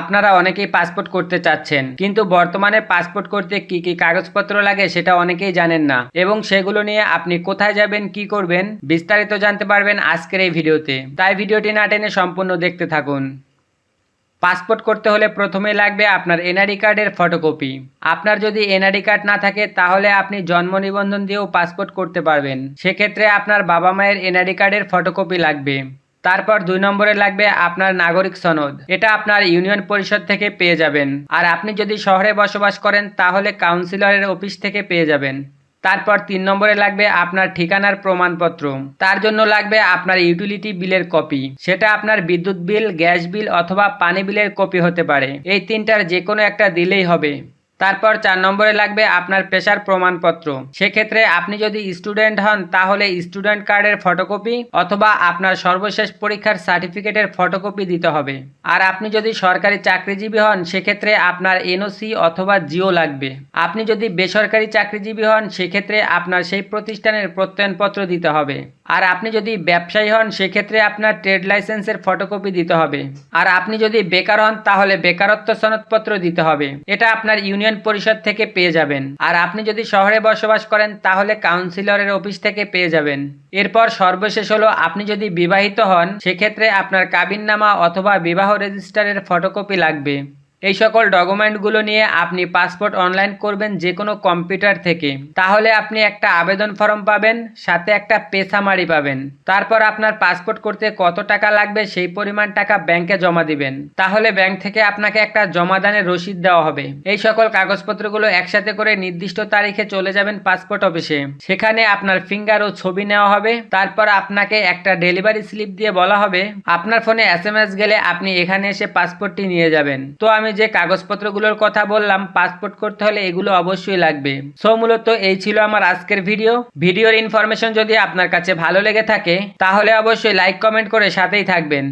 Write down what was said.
আপনারা অনেকেই পাসপোর্ট করতে চাচ্ছেন, কিন্তু বর্তমানে পাসপোর্ট করতে কি কি কাগজপত্র লাগে সেটা অনেকেই জানেন না। এবং সেগুলো নিয়ে আপনি কোথায় যাবেন, কি করবেন, বিস্তারিত জানতে পারবেন আজকের এই ভিডিওতে। তাই ভিডিওটি না টেনে সম্পূর্ণ দেখতে থাকুন। পাসপোর্ট করতে হলে প্রথমে লাগবে আপনার এনআরডি কার্ডের ফটোকপি আপনার যদি এনআরডি কার্ড না থাকে, তাহলে আপনি জন্ম নিবন্ধন দিয়েও পাসপোর্ট করতে পারবেন। সেক্ষেত্রে আপনার বাবা মায়ের এনআরডি কার্ডের ফটোকপি লাগবে। তারপর দুই নম্বরে লাগবে আপনার নাগরিক সনদ। এটা আপনার ইউনিয়ন পরিষদ থেকে পেয়ে যাবেন। আর আপনি যদি শহরে বসবাস করেন, তাহলে কাউন্সিলরের অফিস থেকে পেয়ে যাবেন। তারপর তিন নম্বরে লাগবে আপনার ঠিকানার প্রমাণপত্র। তার জন্য লাগবে আপনার ইউটিলিটি বিলের কপি। সেটা আপনার বিদ্যুৎ বিল, গ্যাস বিল অথবা পানি বিলের কপি হতে পারে। এই তিনটার যে কোনো একটা দিলেই হবে। তারপর চার নম্বরে লাগবে আপনার পেশার প্রমাণপত্র। সেক্ষেত্রে আপনি যদি স্টুডেন্ট হন, তাহলে স্টুডেন্ট কার্ডের ফটোকপি অথবা আপনার সর্বশেষ পরীক্ষার সার্টিফিকেটের ফটোকপি দিতে হবে। আর আপনি যদি সরকারি চাকরিজীবী হন, সেক্ষেত্রে আপনার এনওসি অথবা জিও লাগবে। আপনি যদি বেসরকারি চাকরিজীবী হন, সেক্ষেত্রে আপনার সেই প্রতিষ্ঠানের প্রত্যয়নপত্র দিতে হবে। আর আপনি যদি ব্যবসায়ী হন, সেক্ষেত্রে আপনার ট্রেড লাইসেন্সের ফটোকপি দিতে হবে। আর আপনি যদি বেকার হন, তাহলে বেকারত্ব সনদপত্র দিতে হবে। এটা আপনার ইউনিয়ন পরিষদ থেকে পেয়ে যাবেন। আর আপনি যদি শহরে বসবাস করেন, তাহলে কাউন্সিলরের অফিস থেকে পেয়ে যাবেন। এরপর সর্বশেষ হলো, আপনি যদি বিবাহিত হন, সেক্ষেত্রে আপনার কাবিননামা অথবা বিবাহ রেজিস্টারের ফটোকপি লাগবে। এই সকল ডকুমেন্টগুলো নিয়ে আপনি পাসপোর্ট অনলাইন করবেন যে কোনো কম্পিউটার থেকে। তাহলে আপনি একটা আবেদন ফর্ম পাবেন, সাথে একটা পেসামারি পাবেন। তারপর আপনার পাসপোর্ট করতে কত টাকা লাগবে সেই পরিমাণ টাকা ব্যাংকে জমা দিবেন। তাহলে ব্যাংক থেকে আপনাকে একটা জমাদানের রসিদ দেওয়া হবে। এই সকল কাগজপত্রগুলো একসাথে করে নির্দিষ্ট তারিখে চলে যাবেন পাসপোর্ট অফিসে। সেখানে আপনার ফিঙ্গার ও ছবি নেওয়া হবে। তারপর আপনাকে একটা ডেলিভারি স্লিপ দিয়ে বলা হবে। আপনার ফোনে এস গেলে আপনি এখানে এসে পাসপোর্টটি নিয়ে যাবেন। তো আমি যে কাগজপত্রগুলোর কথা বললাম পাসপোর্ট করতে হলে এগুলো অবশ্যই লাগবে। সো মূলত এই ছিল আমার আজকের ভিডিও ভিডিওর ইনফরমেশন যদি আপনার কাছে ভালো লেগে থাকে, তাহলে অবশ্যই লাইক কমেন্ট করে সাথেই থাকবেন।